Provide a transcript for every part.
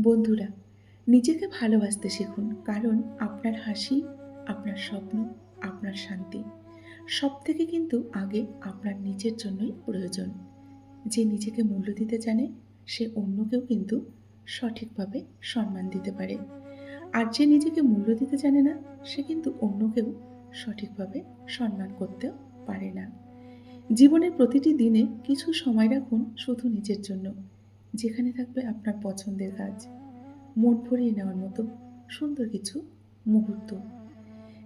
বন্ধুরা, নিজেকে ভালোবাসতে শিখুন, কারণ আপনার হাসি, আপনার স্বপ্ন, আপনার শান্তি সব থেকে কিন্তু আগে আপনার নিজের জন্যই প্রয়োজন। যে নিজেকে মূল্য দিতে জানে, সে অন্যকেও কিন্তু সঠিকভাবে সম্মান দিতে পারে। আর যে নিজেকে মূল্য দিতে জানে না, সে কিন্তু অন্যকেও সঠিকভাবে সম্মান করতেও পারে না। জীবনের প্রতিটি দিনে কিছু সময় রাখুন শুধু নিজের জন্য। যেখানে থাকবে আপনার পছন্দের কাজ। মন ভরিয়ে নেওয়ার মতো সুন্দর কিছু মুহূর্ত।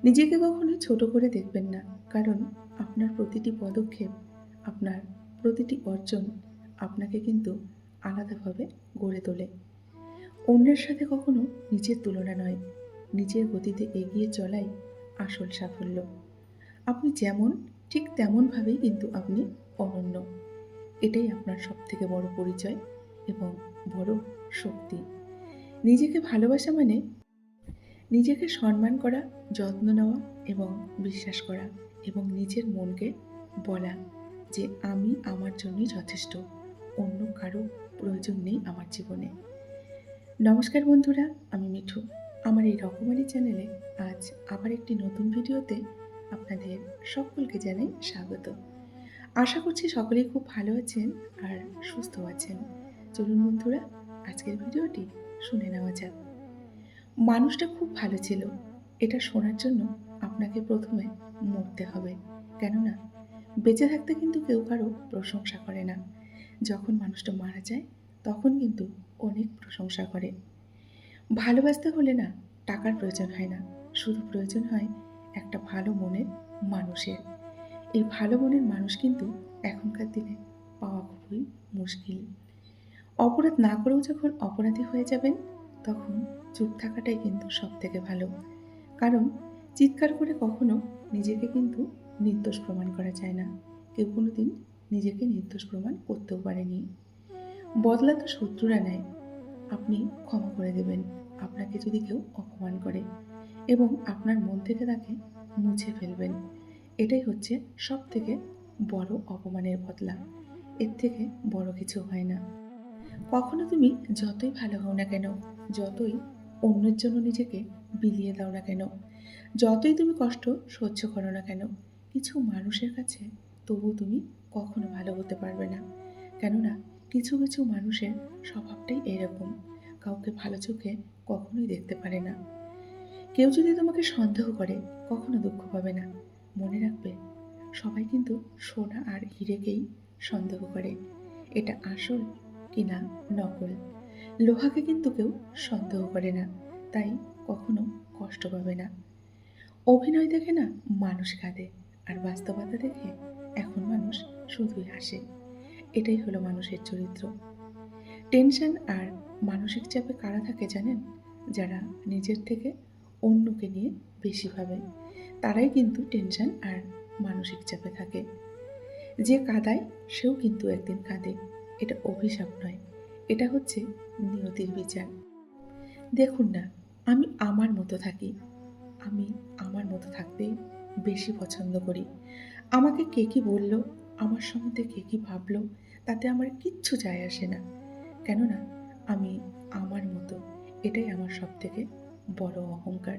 নিজেকে কখনো ছোট করে দেখবেন না, কারণ আপনার প্রতিটি পদক্ষেপ, আপনার প্রতিটি অর্জন আপনাকে কিন্তু আলাদাভাবে গড়ে তোলে। অন্যের সাথে কখনো নিজের তুলনা নয়, নিজের গতিতে এগিয়ে চলাই আসল সাফল্য। আপনি যেমন, ঠিক তেমনভাবেই কিন্তু আপনি অনন্য। এটাই আপনার সবথেকে বড় পরিচয়। এবং বড় শক্তি। নিজেকে ভালোবাসা মানে নিজেকে সম্মান করা, যত্ন নেওয়া এবং বিশ্বাস করা এবং নিজের মনকে বলা যে আমি আমার জন্যই যথেষ্ট, অন্য কারও প্রয়োজন নেই আমার জীবনে। নমস্কার বন্ধুরা, আমি মিঠু। আমার এই রকমারি চ্যানেলে আজ আবার একটি নতুন ভিডিওতে আপনাদের সকলকে জানাই স্বাগত। আশা করছি সকলেই খুব ভালো আছেন আর সুস্থ আছেন। চলুন বন্ধুরা, আজকের ভিডিওটি শুনে নেওয়া যাক। মানুষটা খুব ভালো ছিল। এটা শোনার জন্য আপনাকে প্রথমে মরতে হবে। কেননা, বেঁচে থাকতে কিন্তু কেউ কারও প্রশংসা করে না। যখন মানুষটা মারা যায়, তখন কিন্তু অনেক প্রশংসা করে। ভালোবাসতে হলে না, টাকার প্রয়োজন হয় না। শুধু প্রয়োজন হয় একটা ভালো মনের মানুষের। এই ভালো মনের মানুষ কিন্তু এখনকার দিনে পাওয়া খুবই মুশকিল। অপরাধ না করেও যখন অপরাধী হয়ে যাবেন, তখন চুপ থাকাটাই কিন্তু সব থেকে ভালো। কারণ চিৎকার করে কখনো নিজেকে কিন্তু নির্দোষ প্রমাণ করা যায় না। কেউ কোনো দিন নিজেকে নির্দোষ প্রমাণ করতেও পারেনি। বদলা তো শত্রুরা নেয়। আপনি ক্ষমা করে দেবেন। আপনাকে যদি কেউ অপমান করে এবং আপনার মন থেকে তাকে মুছে ফেলবেন, এটাই হচ্ছে সব থেকে বড় অপমানের বদলা। এর থেকে বড় কিছু হয় না। কখনো তুমি যতই ভালো হও না কেন, যতই অন্যের জন্য নিজেকে বিলিয়ে দাও না কেন, যতই তুমি কষ্ট সহ্য করো না কেন, কিছু মানুষের কাছে তবু তুমি কখনো ভালো হতে পারবে না। কেননা কিছু কিছু মানুষের স্বভাবটাই এরকম, কাউকে ভালো চোখে কখনোই দেখতে পারে না। কেউ যদি তোমাকে সন্দেহ করে, কখনো দুঃখ পাবে না। মনে রাখবে, সবাই কিন্তু সোনা আর হিরেকেই সন্দেহ করে। এটা আসল কি না নকল। লোহাকে কিন্তু কেউ সন্দেহ করে না, তাই কখনো কষ্ট পাবে না। অভিনয় দেখে না মানুষ কাঁদে, আর বাস্তবতা দেখে এখন মানুষ শুধুই হাসে। এটাই হলো মানুষের চরিত্র। টেনশন আর মানসিক চাপে কারা থাকে জানেন? যারা নিজের থেকে অন্যকে নিয়ে বেশি ভাবে, তারাই কিন্তু টেনশন আর মানসিক চাপে থাকে। যে কাঁদায় সেও কিন্তু একদিন কাঁদে। এটা অভিশাপ নয়, এটা হচ্ছে নিয়তির বিচার। দেখুন না, আমি আমার মতো থাকি। আমি আমার মতো থাকতেই বেশি পছন্দ করি। আমাকে কে কী বলল, আমার সম্বন্ধে কে কী ভাবলো, তাতে আমার কিচ্ছু যায় আসে না। কেননা, আমি আমার মতো, এটাই আমার সব থেকে বড় অহংকার।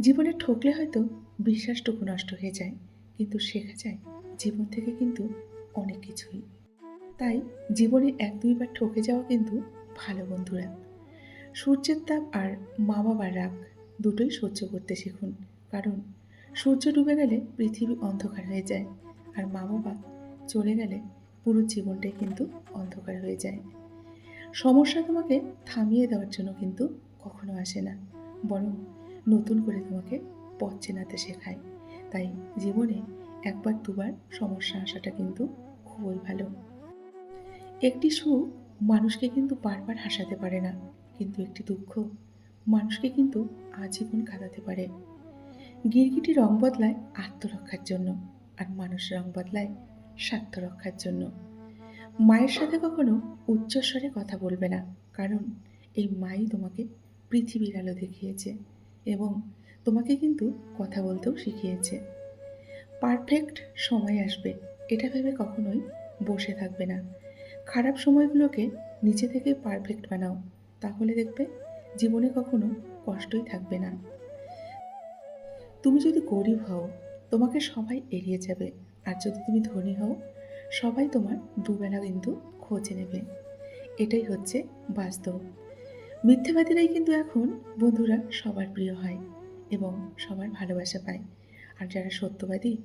জীবনে ঠকলে হয়তো বিশ্বাসটুকু নষ্ট হয়ে যায়, কিন্তু শেখা যায় জীবন থেকে কিন্তু অনেক কিছুই। তাই জীবনে এক দুইবার ঠকে যাওয়া কিন্তু ভালো বন্ধুরা। সূর্যের তাপ আর মা বাবার রাগ দুটোই সহ্য করতে শিখুন। কারণ সূর্য ডুবে গেলে পৃথিবী অন্ধকার হয়ে যায় আর মা বাবা চলে গেলে পুরো জীবনটাই কিন্তু অন্ধকার হয়ে যায়। সমস্যা তোমাকে থামিয়ে দেওয়ার জন্য কিন্তু কখনো আসে না। বরং নতুন করে তোমাকে পথ চেনাতে শেখায়। তাই জীবনে একবার দুবার সমস্যা আসাটা কিন্তু খুবই ভালো। একটি সুখ মানুষকে কিন্তু বারবার হাসাতে পারে না, কিন্তু একটি দুঃখ মানুষকে কিন্তু আজীবন কাঁদাতে পারে। গিরগিটি রং বদলায় আত্মরক্ষার জন্য আর মানুষ রং বদলায় স্বার্থ রক্ষার জন্য। মায়ের সাথে কখনো উচ্চস্বরে কথা বলবে না, কারণ এই মাই তোমাকে পৃথিবীর আলো দেখিয়েছে এবং তোমাকে কিন্তু কথা বলতেও শিখিয়েছে। পারফেক্ট সময় আসবে, এটা ভেবে কখনোই বসে থাকবে না। খারাপ সময়গুলোকে নিচে থেকে পারফেক্ট বানাও। তাহলে দেখবে জীবনে কখনো কষ্টই থাকবে না। তুমি যদি গরিব হও, তোমাকে সবাই এড়িয়ে যাবে। আর যদি তুমি ধনী হও, সবাই তোমার দুবেলা কিন্তু খোঁজে নেবে। এটাই হচ্ছে বাস্তব। মিথ্যাবাদীরাই কিন্তু এখন বন্ধুরা সবার প্রিয় হয় এবং সবার ভালোবাসা পায়। আর যারা সত্যবাদী,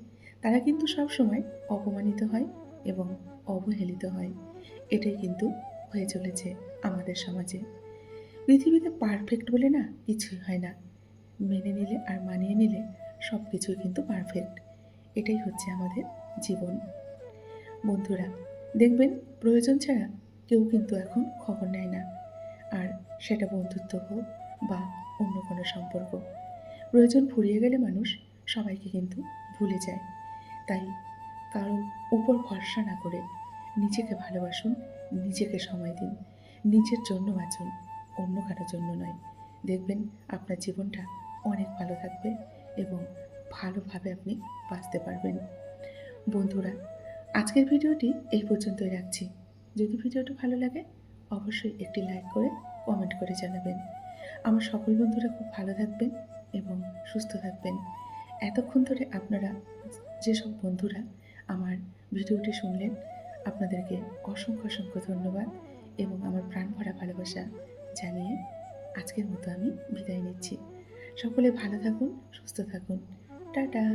তারা কিন্তু সব সময় অপমানিত হয় এবং অবহেলিত হয়। এটাই কিন্তু হয়ে চলেছে আমাদের সমাজে। পৃথিবীতে পারফেক্ট বলে না কিছুই হয় না। মেনে নিলে আর মানিয়ে নিলে সব কিছুই কিন্তু পারফেক্ট এটাই হচ্ছে আমাদের জীবন। বন্ধুরা, দেখবেন প্রয়োজন ছাড়া কেউ কিন্তু এখন খবর নেয় না। আর সেটা বন্ধুত্ব হোক বা অন্য কোনো সম্পর্ক। প্রয়োজন ফুরিয়ে গেলে মানুষ সবাইকে কিন্তু ভুলে যায়। তাই কারও উপর ভরসা না করে নিজেকে ভালোবাসুন, নিজেকে সময় দিন, নিজের জন্য বাঁচুন, অন্য কারোর জন্য নয়। দেখবেন আপনার জীবনটা অনেক ভালো থাকবে এবং ভালোভাবে আপনি বাঁচতে পারবেন। বন্ধুরা, আজকের ভিডিওটি এই পর্যন্তই রাখছি। যদি ভিডিওটা ভালো লাগে, অবশ্যই একটি লাইক করে কমেন্ট করে জানাবেন। আমার সকল বন্ধুরা খুব ভালো থাকবেন এবং সুস্থ থাকবেন। এতক্ষণ ধরে আপনারা, যেসব বন্ধুরা আমার ভিডিওটি শুনলেন। আপনাদেরকে অসংখ্য অসংখ্য ধন্যবাদ এবং আমার প্রাণ ভরা ভালোবাসা জানিয়ে আজকের মতো আমি বিদায় নিচ্ছি। সকলে ভালো থাকুন, সুস্থ থাকুন। টাটা!